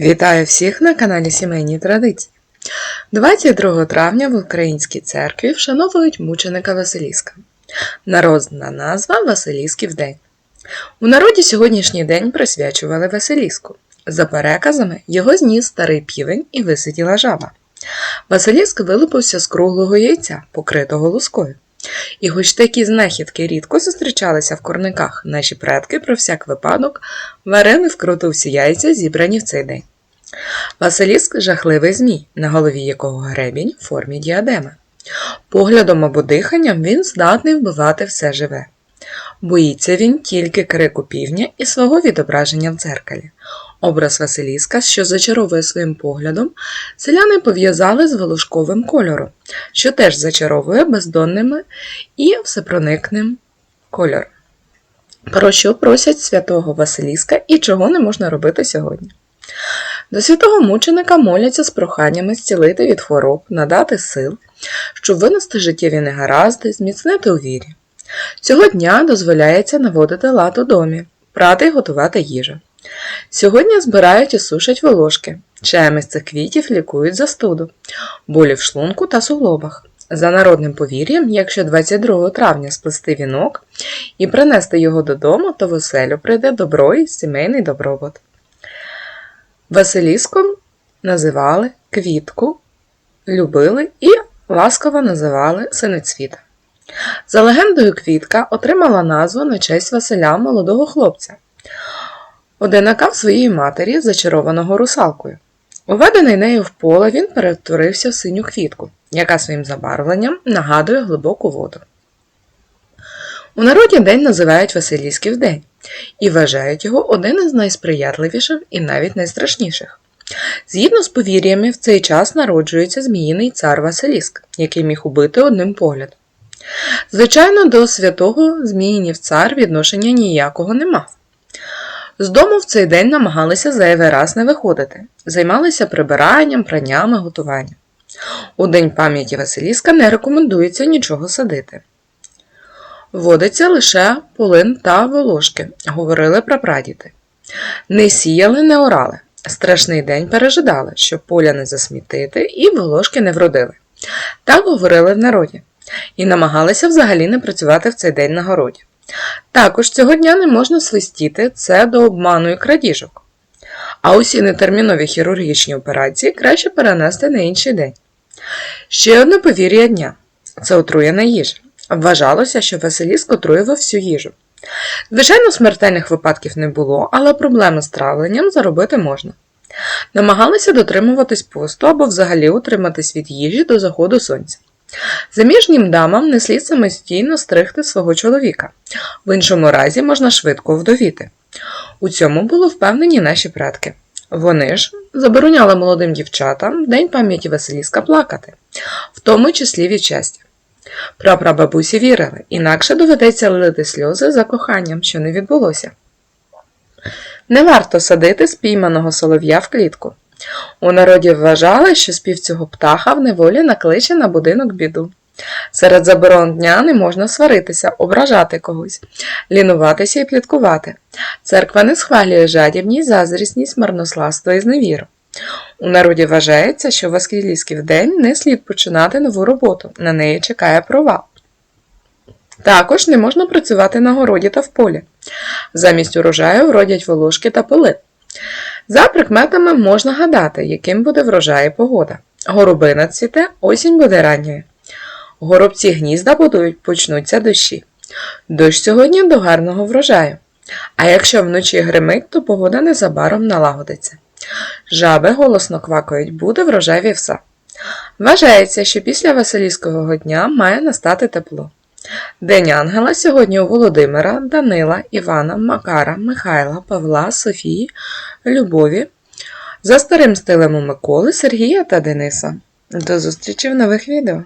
Вітаю всіх на каналі Сімейні Традиції. 22 травня в Українській церкві вшановують мученика Василіска. Народна назва Василісків день. У народі сьогоднішній день присвячували Василіску. За переказами, його зніс старий півень і висиділа жаба. Василіск вилупився з круглого яйця, покритого лускою. І хоч такі знахідки рідко зустрічалися в корниках, наші предки про всяк випадок варили вкрутився яйця, зібрані в цей день. Василіск жахливий змій, на голові якого гребінь в формі діадеми. Поглядом або диханням він здатний вбивати все живе. Боїться він тільки крику півня і свого відображення в дзеркалі. Образ Василіска, що зачаровує своїм поглядом, селяни пов'язали з волошковим кольором, що теж зачаровує бездонними і всепроникним кольором. Про що просять святого Василіска і чого не можна робити сьогодні? До святого мученика моляться з проханнями зцілити від хвороб, надати сил, щоб винести життєві негаразди, зміцнити у вірі. Цього дня дозволяється наводити лад у домі, прати й готувати їжу. Сьогодні збирають і сушать волошки. Чаями з цих квітів лікують застуду, болі в шлунку та суглобах. За народним повір'ям, якщо 22 травня сплести вінок і принести його додому, то в оселю прийде добро і сімейний добробут. Василіском називали квітку, любили і ласково називали синоцвіта. За легендою, квітка отримала назву на честь Василя молодого хлопця, одинака своїй матері, зачарованого русалкою. Уведений нею в поле, він перетворився в синю квітку, яка своїм забарвленням нагадує глибоку воду. У народі день називають Василійський день і вважають його один із найсприятливіших і навіть найстрашніших. Згідно з повір'ями, в цей час народжується зміїний цар Василіск, який міг убити одним поглядом. Звичайно, до святого Зміїнів цар відношення ніякого не мав. З дому в цей день намагалися зайвий раз не виходити, займалися прибиранням, праннями, готуванням. У День пам'яті Василіска не рекомендується нічого садити. Водиться лише полин та волошки, говорили прапрадіди. Не сіяли, не орали. Страшний день пережидали, щоб поля не засмітити і волошки не вродили. Так говорили в народі. І намагалися взагалі не працювати в цей день на городі. Також цього дня не можна свистіти це до обману і крадіжок. А усі нетермінові хірургічні операції краще перенести на інший день. Ще одне повір'я дня це отруєна їжа. Вважалося, що Василіск отруював всю їжу. Звичайно, смертельних випадків не було, але проблеми з травленням заробити можна. Намагалися дотримуватись посту або взагалі утриматись від їжі до заходу сонця. Заміжнім дамам не слід самостійно стригти свого чоловіка, в іншому разі можна швидко вдовіти. У цьому були впевнені наші предки. Вони ж забороняли молодим дівчатам День пам'яті Василіска плакати, в тому числі від щастя. Прапрабабусі вірили, інакше доведеться лити сльози за коханням, що не відбулося. Не варто садити спійманого солов'я в клітку. У народі вважали, що спів цього птаха в неволі накличе на будинок біду. Серед заборон дня не можна сваритися, ображати когось, лінуватися і пліткувати. Церква не схвалює жадібність, заздрісність, марнославство і зневіру. У народі вважається, що в Василійський день не слід починати нову роботу, на неї чекає провал. Також не можна працювати на городі та в полі. Замість урожаю вродять волошки та пили. За прикметами можна гадати, яким буде врожай і погода. Горобина цвіте, осінь буде ранньою. Горобці гнізда будують, почнуться дощі. Дощ сьогодні до гарного врожаю. А якщо вночі гримить, то погода незабаром налагодиться. Жаби голосно квакають, буде врожай вівса. Вважається, що після Василівського дня має настати тепло. День ангела сьогодні у Володимира, Данила, Івана, Макара, Михайла, Павла, Софії, Любові, за старим стилем у Миколи, Сергія та Дениса. До зустрічі в нових відео!